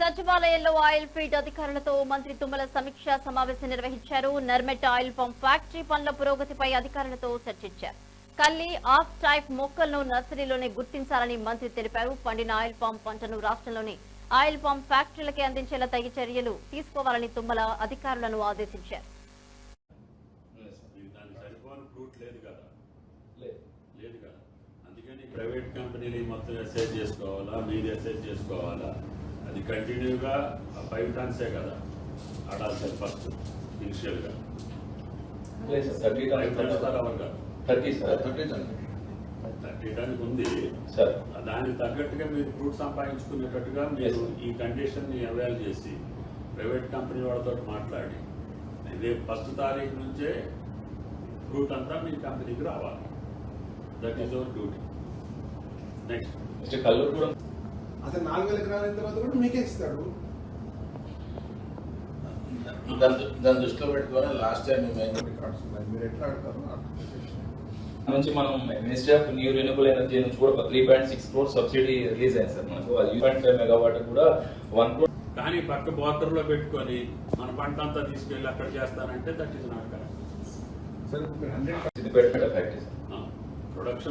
సచివాలయంలో oil feed అధికారులతో మంత్రి తుమ్మల సమీక్షా సమావేశం నిర్వహించారు. నర్మెట్ ఆయిల్ పంప్ ఫ్యాక్టరీ పనుల పురోగతిపై అధికారులతో చర్చించారు. కల్లి ఆఫ్ టైప్ మొక్కలను నర్సరీలోనే గుర్తించాలని మంత్రి తెలిపారు. పండిన ఆయిల్ పంప్ పంటను రాష్ట్రంలోని ఆయిల్ పంప్ ఫ్యాక్టరీలకే అందించేలా తగిన చర్యలు తీసుకోవాలని తుమ్మల అధికారులను ఆదేశించారు. ప్రైవేట్ కంపెనీలు మొత్తం ఎస్ఐజ్ చేసుకోవాలా? మీరు ఎస్ఐజ్ చేసుకోవాలా? అది కంటిన్యూగా ఫైవ్ టన్సే కదా. ఆడాల్సింది ఫస్ట్ ఇనిషియల్గా. లేదు సార్ థర్టీ టన్స్ ఉంది. సార్. దానికి తగ్గట్టుగా మీరు ఫ్రూట్ సంపాదించుకునేటట్టుగా మీరు. ఈ కండిషన్ని అవైల్ చేసి ప్రైవేట్ కంపెనీ వాళ్ళతో మాట్లాడి రేపు ఫస్ట్ తారీఖు నుంచే ఫ్రూట్ అంతా మీ కంపెనీకి రావాలి. That is our duty next mister Kalluru కూడా అతను నాలుగు వేల ఎకరాల అయిన తర్వాత కూడా మీకే ఇస్తాడు. దాని దృష్టిలో పెట్టుకొని లాస్ట్ టైం మీరు ఎట్లా ఆడతారు నుంచి మనం ministry of new renewable energy నుంచి కూడా ఒక three point six crore subsidy release అయింది సార్ మనకు. అది పాయింట్ ఫైవ్ మెగావాట్ కూడా వన్ క్రోర్ కానీ పక్క border లో పెట్టుకొని మన పంట అంతా తీసుకెళ్ళి అక్కడ చేస్తానంటే దట్ ఈస్ నాట్ కరెక్ట్ సరే హండ్రెడ్ ప్రొడక్షన్